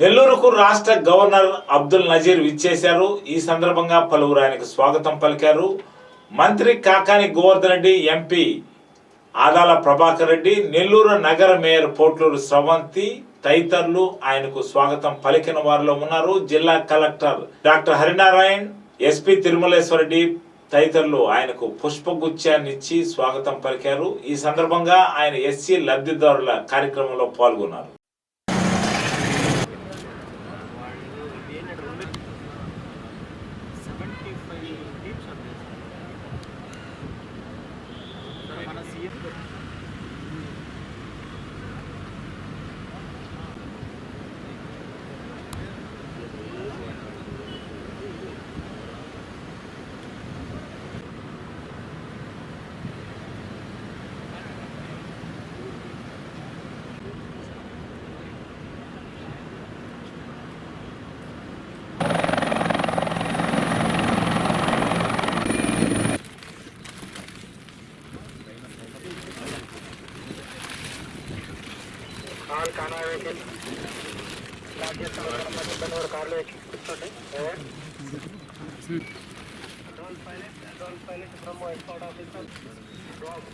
నెల్లూరుకు రాష్ట్ర గవర్నర్ అబ్దుల్ నజీర్ విచ్చేశారు. ఈ సందర్భంగా పలువురు ఆయనకు స్వాగతం పలికారు. మంత్రి కాకాని గోవర్ధన్ రెడ్డి ఎంపీ ఆదాల ప్రభాకర్ రెడ్డి నెల్లూరు నగర మేయర్ పోట్లూరు స్రవంతి తదితరులు ఆయనకు స్వాగతం పలికిన వారిలో ఉన్నారు. జిల్లా collector doctor Harinarayan SP Tirumaleswara Reddy తదితరులు ఆయనకు పుష్పగుచ్చాన్ని ఇచ్చి స్వాగతం పలికారు. ఈ సందర్భంగా ఆయన ఎస్సీ లబ్ధిదారుల కార్యక్రమంలో పాల్గొన్నారు. మన సీఎం ఆల్ కానా వెహికల్ లాక్ చేస్తాం ఒక కార్లో ఎక్కిస్తుంటే drone pilot drone pilot Brahma expert officer drop